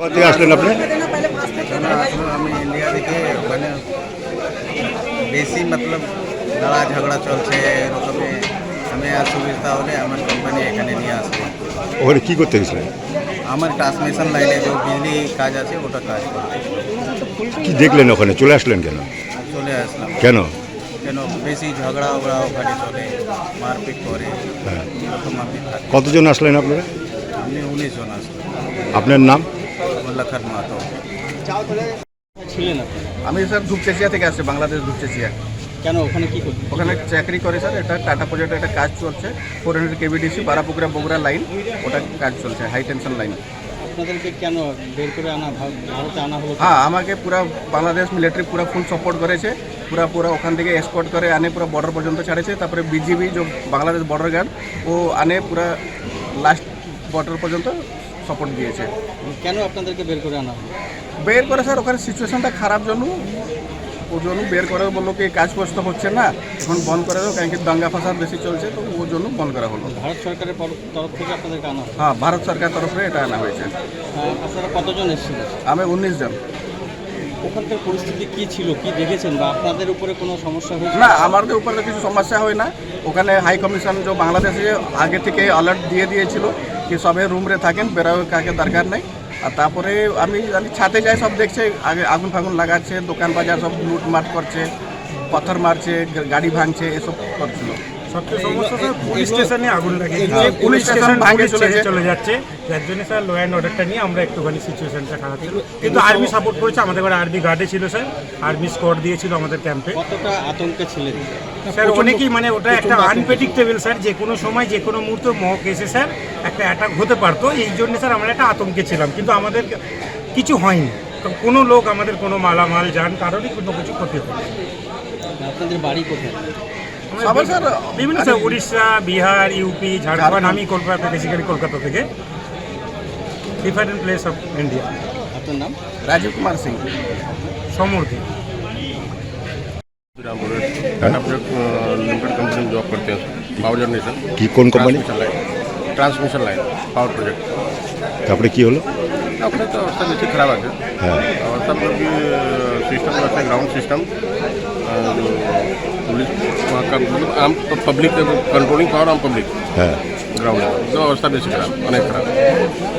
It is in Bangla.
কোথা থেকে আসলেন আপনি? আমি ইন্ডিয়া থেকে মানে বেশি মতলব লড়া ঝগড়া চলছে এরকমে আমি আর সুবিধা হলে আমার কোম্পানি এখানে নিয়ে আসব। ওখানে কি করতে গেছিলেন? আমার ট্রান্সমিশন লাইনে যে বিজলি কাজ আছে ওটা কাজ করতে কি দেখলেন ওখানে? চলে আসলেন কেন? চলে আসলাম। কেন? কেন? বেশি ঝগড়া ওগড়া ওখানে চলে মারপিট করে হ্যাঁ। এরকম আমি থাকি। কতজন আসলেন আপনারা? আমি উনিশ জন আসলাম। আপনার নাম? ছিলেন আপনি? আমি স্যার ধূপচেচিয়া থেকে আসছি বাংলাদেশ ধূপচেচিয়া। কেন ওখানে কি করতেন ওখানে চাকরি করে স্যার একটা টাটা প্রজেক্টে একটা কাজ চলছে। Four hundred KBDC Barapukuria Bogura line ওটা কাজ চলছে হাই টেনশন লাইন আপনাদেরকে কেন বের করে আনা ভার- ভারতে আনা হলো? হ্যাঁ আমাকে পুরা বাংলাদেশ মিলিটারি পুরা ফুল সাপোর্ট করেছে পুরা পুরা ওখান থেকে এসকর্ট করে আনে পুরো বর্ডার পর্যন্ত ছাড়েছে তারপরে বিজিবি যে বাংলাদেশ বর্ডার গার্ড ও আনে পুরা লাস্ট বর্ডার পর্যন্ত। সাপোর্ট দিয়েছে। কেন আপনাদেরকে বের করে আনা হলো? বের করে স্যার ওখানে সিচুয়েশনটা খারাপ জন্য ওর জন্য বের করে বলল কি কাজ কষ্ট হচ্ছে না এখন বন্ধ করে দাও কারণ কি দাঙ্গা ফাসাদ বেশি চলছে তো ওর জন্য বন্ধ করা হলো। ভারত সরকারের তরফ থেকে আপনাদেরকে আনা হ্যাঁ ভারত সরকার তরফে এটা আনা হয়েছে। আপনারা কতজন এসেছিলেন? আমি উনিশ জন। ওখানকার পরিস্থিতি কি ছিল? কি দেখেছেন? বা আপনাদের উপরে কোনো সমস্যা হয়েছে? না আমাদের উপরে কিছু সমস্যা হয় না। ওখানে হাই কমিশন যে বাংলাদেশে আগে থেকে অ্যালার্ট দিয়ে দিয়েছিল কি সবে রুমরে থাকেন, বেরোয় কাকে দরকার নেই। আর তারপরে আমি আমি ছাতে যাই, সব দেখছে, আগে আগুন ফাগুন লাগাচ্ছে, দোকান বাজার সব লুটমাট করছে, পাথর মারছে, গাড়ি ভাঙছে, এসব করছিল। সবচেয়ে সমস্যা স্যার পুলিশ স্টেশনে আগুন লাগে পুলিশ স্টেশন ভাঙে চলে যাচ্ছে। যার জন্য স্যার লো অ্যান্ড অর্ডারটা নিয়ে আমরা একটুখানি সিচুয়েশনটা খারাপ ছিল। কিন্তু আর্মি সাপোর্ট করেছে। আমাদের ঘরে আর্মি গার্ডে ছিল স্যার। আর্মি স্কোয়াড দিয়েছিল আমাদের ক্যাম্পে কতটা আতঙ্কে ছিলেন? স্যার অনেকেই মানে ওটা একটা আনপ্রেডিক্টেবল স্যার। যে কোনো সময় যে কোনো মুহূর্তে মহক এসে স্যার একটা অ্যাটাক হতে পারতো। এই জন্য স্যার আমরা একটা আতঙ্কে ছিলাম। কিন্তু আমাদের কিছু হয়নি। কোনো লোক আমাদের কোনো মালামাল যান কারোরই কোনো কিছু ক্ষতি হয়নি। আপনাদের বাড়ি কোথায়? সবাই স্যার বিভিন্ন স্যার উড়িষ্যা বিহার ইউপি ঝাড়খণ্ড আমি কলকাতা বেসিক্যালি কলকাতা থেকে ডিফারেন্ট প্লেস অফ ইন্ডিয়া আপনার নাম Rajiv Kumar Singh সমর্থী Rampur Tata project limited company में जॉब करते हैं पावर जनरेशन কি কোন company transmission line transmission line power project তারপরে কি হলো अपने तो अवस्था बेसिक खराब है হ্যাঁ अवस्था मतलब कि सिस्टम रहता है ग्राउंड सिस्टम जो पुलिस वहाँ का मतलब आम पब्लिक कंट्रोलिंग पावर आम पब्लिक হ্যাঁ ग्राउंड जो अवस्था बेसिक खराब अनेक खराब